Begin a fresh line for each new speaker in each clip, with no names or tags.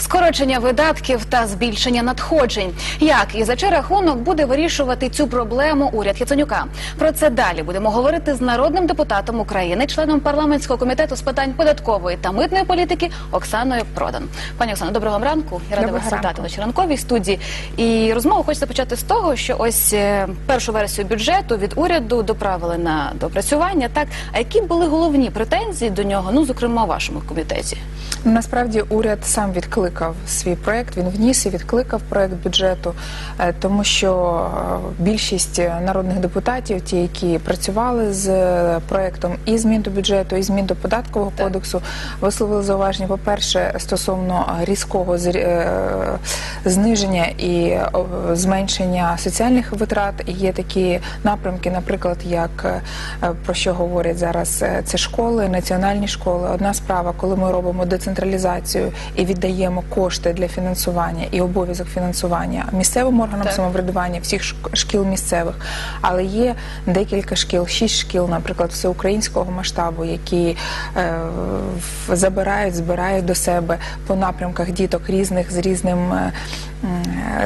скорочення видатків та збільшення надходжень. Як і за чий рахунок буде вирішувати цю проблему уряд Яценюка? Про це далі будемо говорити з народним депутатом України, членом парламентського комітету з питань податкової та митної політики Оксаною Продан. Пані Оксано, доброго вам ранку. Я рада вас вітати в нашій ранковій студії. І розмову хочеться почати з того, що ось е, першу версію бюджету від уряду доправили на допрацювання. Так, а які були головні претензії до нього? Ну, зокрема, у вашому комітеті?
Насправді уряд сам відкликав свій проект. Він вніс і відкликав проект бюджету, е, тому що е, більшість народних депутатів, ті, які працювали з е, проектом і змін до бюджету, і змін до податкового
Так.
кодексу, висловили зауваження. По перше, стосовно різкого зниження і зменшення соціальних витрат. Є такі напрямки, наприклад, як про що говорять зараз це школи, національні школи. Одна справа, коли ми робимо децентралізацію і віддаємо кошти для фінансування і обов'язок фінансування місцевим органам
Так.
самоврядування всіх шк- шкіл місцевих. Але є декілька шкіл, шість шкіл, наприклад, всеукраїнського масштабу, які е, забирають, збирають до себе по напрямках діток різних з різним. е,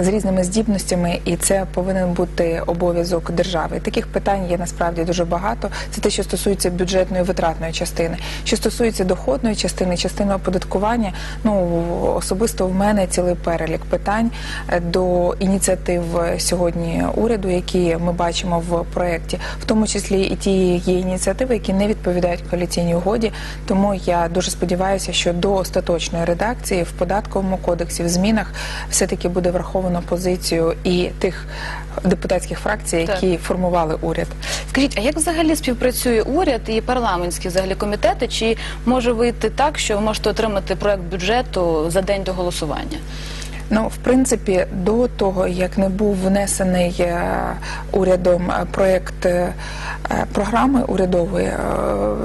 З різними здібностями, і це повинен бути обов'язок держави. Таких питань є насправді дуже багато. Це те, що стосується бюджетної витратної частини. Що стосується доходної частини, частини оподаткування, ну особисто в мене цілий перелік питань е, до ініціатив е, сьогодні уряду, які ми бачимо в проєкті, в тому числі і ті є ініціативи, які не відповідають коаліційній угоді. Тому я дуже сподіваюся, що до остаточної редакції в податковому кодексі в змінах все таки буде враховано позицію і тих депутатських фракцій, які формували уряд.
Скажіть, а як взагалі співпрацює уряд і парламентські взагалі комітети? Чи може вийти так, що ви можете отримати проект бюджету за день до голосування?
Ну, в принципі, до того як не був внесений е, урядом е, проект е, програми урядової,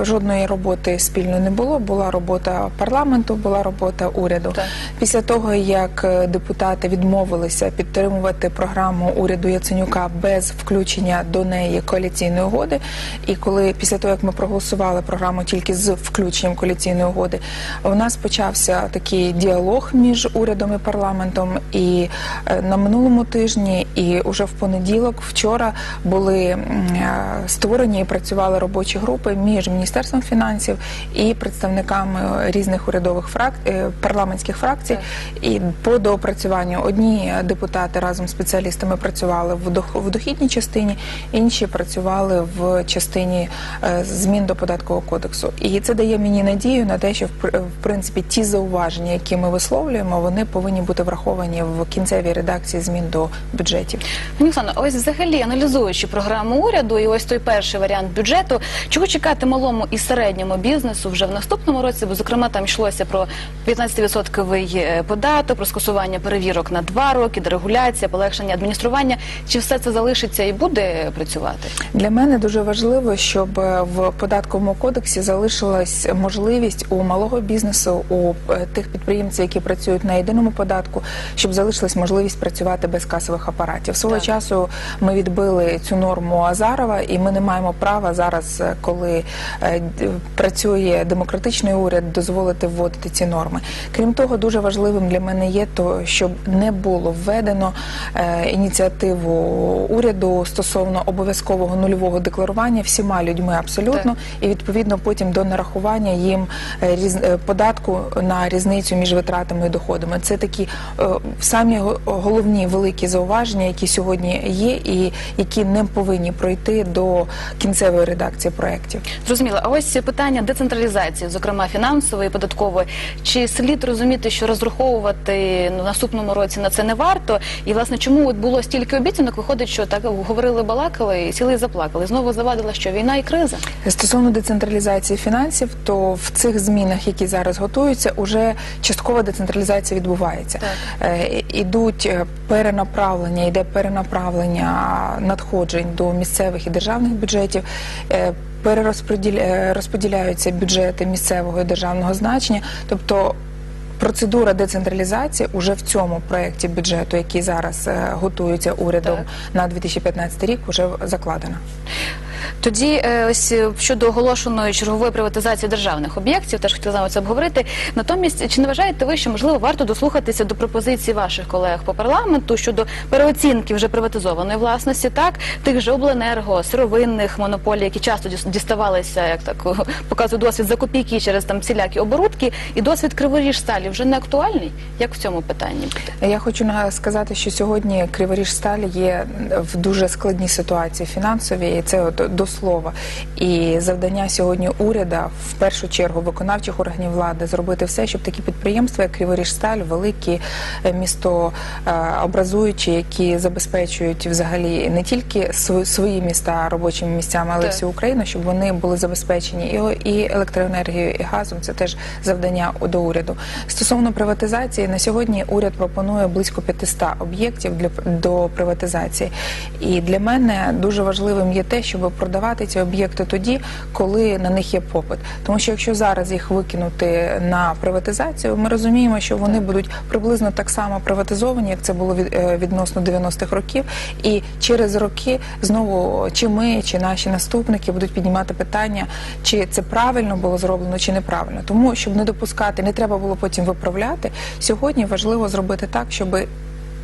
жодної роботи спільної не було. Була робота парламенту, була робота уряду.
Так.
Після того як депутати відмовилися підтримувати програму уряду Яценюка без включення до неї коаліційної угоди, і коли після того як ми проголосували програму тільки з включенням коаліційної угоди, у нас почався такий діалог між урядом і парламентом. І е, на минулому тижні, і уже в понеділок, вчора були е, створені і працювали робочі групи між міністерством фінансів і представниками різних урядових фрак... е, парламентських фракцій. І по доопрацюванню одні депутати разом з спеціалістами працювали в дохідній частині, інші працювали в частині змін до податкового кодексу. І це дає мені надію на те, що в принципі ті зауваження, які ми висловлюємо, вони повинні бути враховані в кінцевій редакції змін до бюджетів.
Пані Оксано, ось взагалі аналізуючи програму уряду і ось той перший варіант бюджету, чого чекати малому і середньому бізнесу вже в наступному році? Бо зокрема там йшлося про 15% е, податок, про скасування перевірок на два роки, дерегуляція, полегшення адміністрування. Чи все це залишиться і буде працювати?
Для мене дуже важливо, щоб е, в податковому кодексі залишилась можливість у малого бізнесу, у е, тих підприємців, які працюють на єдиному податку, щоб залишилась можливість працювати без касових апаратів. Свого
Так.
часу ми відбили цю норму Азарова, і ми не маємо права зараз, е, коли е, працює демократичний уряд, дозволити вводити ці норми. Крім того, дуже важливим для мене є то, щоб не було введено е, ініціативу уряду стосовно обов'язкового нульового декларування всіма людьми абсолютно, і відповідно потім до нарахування їм податку на різницю між витратами і доходами. Це такі самі головні великі зауваження, які сьогодні є, і які не повинні пройти до кінцевої редакції проєктів.
Зрозуміло. А ось питання децентралізації, зокрема фінансової, податкової. Чи слід розуміти, що розраховувати ну, наступному році на це не варто? І власне чому от було стільки обіцянок? Виходить, що так говорили, балакали і сіли і заплакали. Знову завадила, що війна і криза.
Стосовно децентралізації фінансів, то в цих змінах, які зараз готуються, уже часткова децентралізація відбувається.
Так.
Е, Ідуть е, перенаправлення, йде перенаправлення надходжень до місцевих і державних бюджетів. Е, перерозподіля- е, розподіляються бюджети місцевого і державного значення, тобто. Процедура децентралізації уже в цьому проєкті бюджету, який зараз готується урядом
Так.
на 2015 рік, вже закладена.
Тоді е, ось е, щодо оголошеної чергової приватизації державних об'єктів, теж хотіла це обговорити. Натомість, чи не вважаєте ви, що можливо варто дослухатися до пропозицій ваших колег по парламенту щодо переоцінки вже приватизованої власності, так тих же обленерго, сировинних монополій, які часто діс- діставалися, як так показує досвід за копійки через там всілякі оборудки, і досвід Криворіжсталі вже не актуальний? Як в цьому питанні?
Я хочу сказати, що сьогодні Криворіжсталь є в дуже складній ситуації фінансовій, і це от до слова. І завдання сьогодні уряду, в першу чергу виконавчих органів влади, зробити все, щоб такі підприємства, як Криворіжсталь, великі е, місто е, образуючі, які забезпечують взагалі не тільки свої міста робочими місцями, але й всю Україну, щоб вони були забезпечені і, електроенергією, і газом. Це теж завдання до уряду. Стосовно приватизації, на сьогодні уряд пропонує близько 500 об'єктів для до приватизації. І для мене дуже важливим є те, щоб продавати ці об'єкти тоді, коли на них є попит. Тому що якщо зараз їх викинути на приватизацію, ми розуміємо, що вони будуть приблизно так само приватизовані, як це було е, відносно 90-х років. І через роки знову чи ми, чи наші наступники будуть піднімати питання, чи це правильно було зроблено, чи неправильно. Тому щоб не допускати, не треба було потім виправляти. Сьогодні важливо зробити так, щоб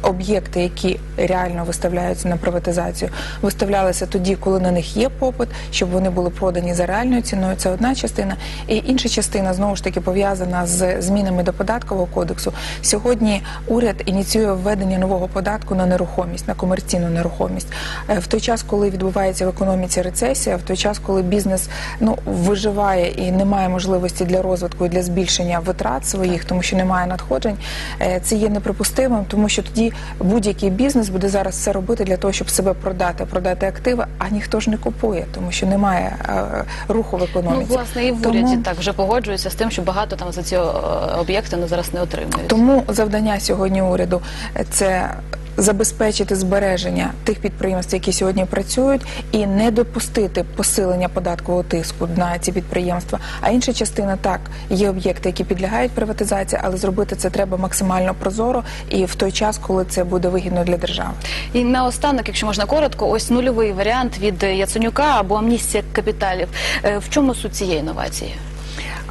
об'єкти, які реально виставляються на приватизацію, виставлялися тоді, коли на них є попит, щоб вони були продані за реальною ціною. Це одна частина. І інша частина знову ж таки пов'язана з змінами до податкового кодексу. Сьогодні уряд ініціює введення нового податку на нерухомість, на комерційну нерухомість. Е, В той час, коли відбувається в економіці рецесія, в той час, коли бізнес ну виживає і немає можливості для розвитку і для збільшення витрат своїх, тому що немає надходжень, е, це є неприпустимим, тому що тоді будь-який бізнес буде зараз це робити для того, щоб себе продати, продати активи, а ніхто ж не купує, тому що немає е, руху в
Ну,
економіці.
власне, і в
Тому-
уряді так вже погоджуються з тим, що багато там за ці е, об'єкти ну, зараз не отримують.
Тому завдання сьогодні уряду це забезпечити збереження тих підприємств, які сьогодні працюють, і не допустити посилення податкового тиску на ці підприємства. А інша частина так є об'єкти, які підлягають приватизації, але зробити це треба максимально прозоро і в той час, коли це буде вигідно для держави.
І наостанок, якщо можна коротко, ось нульовий варіант від Яценюка або амністія капіталів. Е, В чому суть цієї інновації?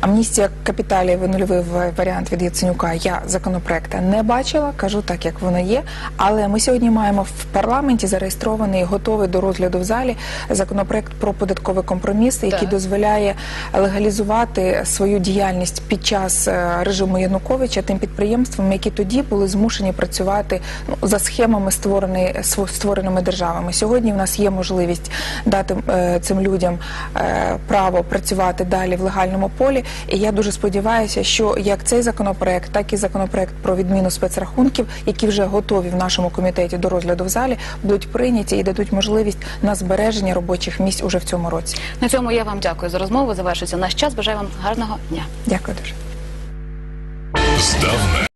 Амністія капіталів і нульовий варіант від Яценюка. Я законопроекта не бачила, кажу так, як воно є. Але ми сьогодні маємо в парламенті зареєстрований, готовий до розгляду в залі законопроект про податковий компроміс, який
Так.
дозволяє легалізувати свою діяльність під час е, режиму Януковича тим підприємствам, які тоді були змушені працювати ну, за схемами створені, створеними державами. Сьогодні в нас є можливість дати е, цим людям е, право працювати далі в легальному полі. І я дуже сподіваюся, що як цей законопроект, так і законопроект про відміну спецрахунків, які вже готові в нашому комітеті до розгляду в залі, будуть прийняті і дадуть можливість на збереження робочих місць уже в цьому році.
На цьому я вам дякую за розмову. Завершується наш час. Бажаю вам гарного дня.
Дякую дуже.
Здавна